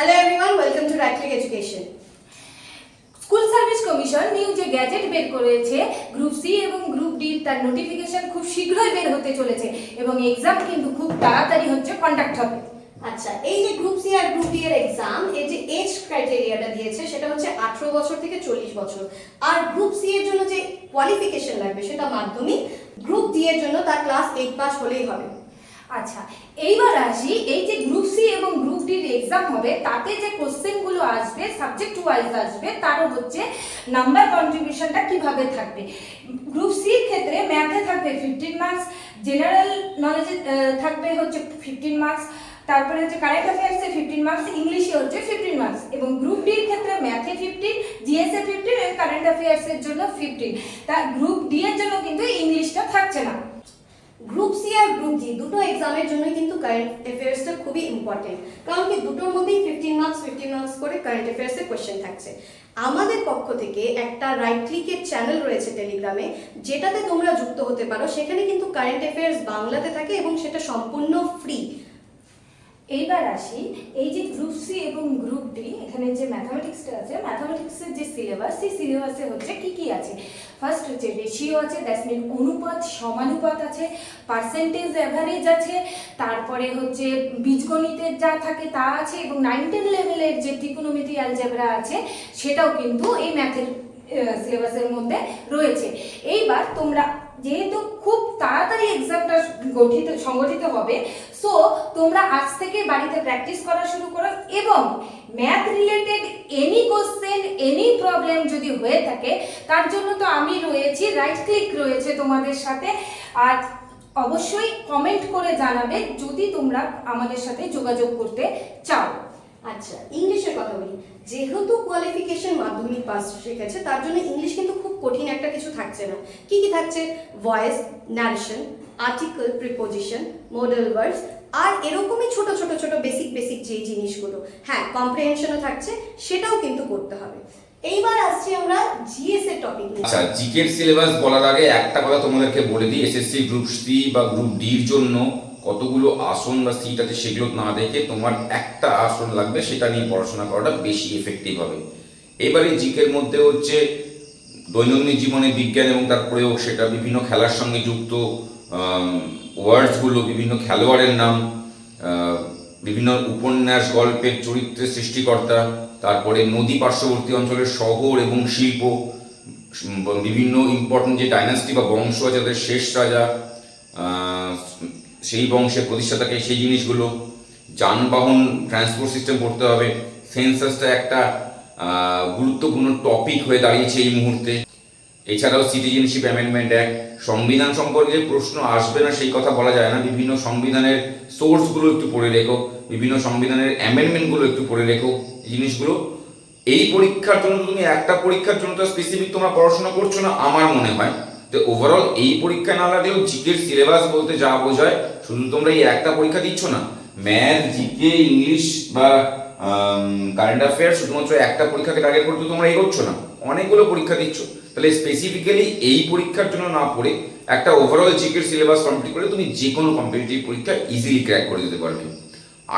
Everyone, welcome to Right Click Education. School service commission new যে gazette বের করেছে group C এবং group D তার নোটিফিকেশন খুব শীঘ্রই বের হতে চলেছে এবং এক্সাম কিন্তু খুব তাড়াতাড়ি হচ্ছে কন্ডাক্ট হবে। আচ্ছা এই যে গ্রুপ সি আর গ্রুপ ডি এর এক্সাম এর যে এজ ক্রাইটেরিয়াটা দিয়েছে সেটা হচ্ছে আঠারো বছর থেকে চল্লিশ বছর। আর গ্রুপ সি এর জন্য যে কোয়ালিফিকেশন লাগবে সেটা মাধ্যমিক গ্রুপ ডি এর জন্য তার ক্লাস এইট পাস হলেই হবে। আচ্ছা এইবার আসি এই যে গ্রুপ সি এক্সাম হবে, তাতে যে কোশ্চেনগুলো আসবে সাবজেক্ট ওয়াইজ আসবে, তারও হচ্ছে নাম্বার কন্ট্রিবিউশনটা কীভাবে থাকবে। গ্রুপ সির ক্ষেত্রে ম্যাথে থাকবে ফিফটিন মার্কস জেনারেল নলেজে থাকবে হচ্ছে ফিফটিন মার্কস তারপরে হচ্ছে কারেন্ট অ্যাফেয়ার্সে ফিফটিন মার্কস ইংলিশে হচ্ছে ফিফটিন মার্কস এবং গ্রুপ ডির ক্ষেত্রে ম্যাথে ফিফটিন জিএসএ ফিফটিন এবং কারেন্ট অ্যাফেয়ার্সের জন্য ফিফটিন তা গ্রুপ ডি এর জন্য কিন্তু ইংলিশটা থাকছে না। গ্রুপ সি আর গ্রুপ জি দুটো এক্সামের জন্য কিন্তু কারেন্ট অ্যাফেয়ার্সটা খুবই ইম্পর্টেন্ট কারণ কি, দুটোর মধ্যেই ফিফটিন মার্কস ফিফটিন মার্কস করে কারেন্ট অ্যাফেয়ার্সের কোয়েশ্চেন থাকছে। আমাদের পক্ষ থেকে একটা রাইট ক্লিকের চ্যানেল রয়েছে টেলিগ্রামে যেটাতে তোমরা যুক্ত হতে পারো। সেখানে কিন্তু কারেন্ট অ্যাফেয়ার্স বাংলাতে থাকে এবং সেটা সম্পূর্ণ ফ্রি এইবার আসি, এই যে গ্রুপ সি এবং গ্রুপ ডি এখানে যে ম্যাথামেটিক্সটা আছে ম্যাথামেটিক্সের যে সিলেবাস সেই সিলেবাসে হচ্ছে কি কি আছে? ফার্স্ট হচ্ছে রেশিও আছে দ্যাটস মিন অনুপাত, সমানুপাত আছে পার্সেন্টেজ অ্যাভারেজ আছে, তারপরে হচ্ছে বীজগণিতের যা থাকে তা আছে, এবং নাইন টেন লেভেলের যে ত্রিকোণমিতি অ্যালজেব্রা আছে, সেটাও কিন্তু এই ম্যাথের সিলেবাসের মধ্যে রয়েছে। এইবার তোমরা যেহেতু খুব তাড়াতাড়ি এক্সামটা গঠিত, সংগঠিত হবে সো তোমরা আজ থেকে বাড়িতে প্র্যাকটিস করা শুরু করো এবং math related any question any problem যদি হয়ে থাকে, তার জন্য তো আমি রয়েছি রাইট ক্লিক রয়েছে তোমাদের সাথে, আর অবশ্যই কমেন্ট করে জানাবে যদি তোমরা আমাদের সাথে যোগাযোগ করতে চাও। আচ্ছা ইংলিশের কথা বলি। যেহেতু কোয়ালিফিকেশন মাধ্যমিক পাস শিখেছে, তার জন্য ইংলিশ কিন্তু খুব কঠিন একটা কিছু থাকছে না। কি কি থাকছে? Voice narration article preposition modal words আর এরকমই ছোট ছোট ছোট বেসিক বেসিক যে জিনিসগুলো। হ্যাঁ কম্প্রিহেনশনও থাকছে, সেটাও কিন্তু করতে হবে। এইবার আসছি আমরা জিএস এর টপিক নিয়ে। আচ্ছা জিকের সিলেবাস বলার আগে একটা কথা তোমাদেরকে বলে দিই এসএসসি গ্রুপ সি বা গ্রুপ ডির জন্য। কতগুলো আসন বা সিট আছে সেগুলো না দেখে তোমার একটা আসন লাগবে, সেটা নিয়ে পড়াশোনা করাটা বেশি এফেক্টিভ হবে। এবারে জিকের মধ্যে হচ্ছে দৈনন্দিন জীবনে বিজ্ঞান এবং তার প্রয়োগ, সেটা বিভিন্ন খেলার সঙ্গে যুক্ত ওয়ার্ডসগুলো বিভিন্ন খেলোয়াড়ের নাম বিভিন্ন উপন্যাস, গল্পের চরিত্রের সৃষ্টিকর্তা, তারপরে নদী পার্শ্ববর্তী অঞ্চলের শহর এবং শিল্প বিভিন্ন ইম্পর্টেন্ট যে ডাইনাস্টি বা বংশ আছে, তাদের শেষ রাজা সেই বংশের প্রতিষ্ঠাতাকে সেই জিনিসগুলো, যানবাহন ট্রান্সপোর্ট সিস্টেম পড়তে হবে সেন্সাসটা একটা গুরুত্বপূর্ণ টপিক হয়ে দাঁড়িয়েছে এই মুহূর্তে। এছাড়াও সিটিজেনশিপ অ্যামেন্ডমেন্ট অ্যাক্ট সংবিধান সম্পর্কে প্রশ্ন আসবে না সেই কথা বলা যায় না। বিভিন্ন সংবিধানের সোর্সগুলো একটু পড়ে রেখো, বিভিন্ন সংবিধানের অ্যামেন্ডমেন্টগুলো একটু পড়ে রেখো জিনিসগুলো। এই পরীক্ষার জন্য তুমি একটা পরীক্ষার জন্য তো স্পেসিফিক তোমরা পড়াশোনা করছ না, আমার মনে হয়। তো ওভারঅল এই পরীক্ষা না লাগলেও জিকের সিলেবাস বলতে যা বোঝায়, শুধু তোমরা এই একটা পরীক্ষা দিচ্ছ না ম্যাথ জিকে ইংলিশ বা কারেন্ট অ্যাফেয়ার শুধুমাত্র একটা পরীক্ষাকে টার্গেট করতে তোমরা এগোচ্ছ না, অনেকগুলো পরীক্ষা দিচ্ছ। তাহলে স্পেসিফিক্যালি এই পরীক্ষার জন্য না পড়ে একটা ওভারঅল জিকের সিলেবাস কমপ্লিট করে তুমি যে কোনো কম্পিটিটিভ পরীক্ষা ইজিলি ক্র্যাক করে দিতে পারবে।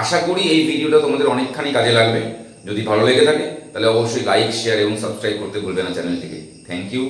আশা করি এই ভিডিওটা তোমাদের অনেকখানি কাজে লাগবে। যদি ভালো লেগে থাকে, তাহলে অবশ্যই লাইক শেয়ার এবং সাবস্ক্রাইব করতে ভুলবে না চ্যানেলটিকে। Thank you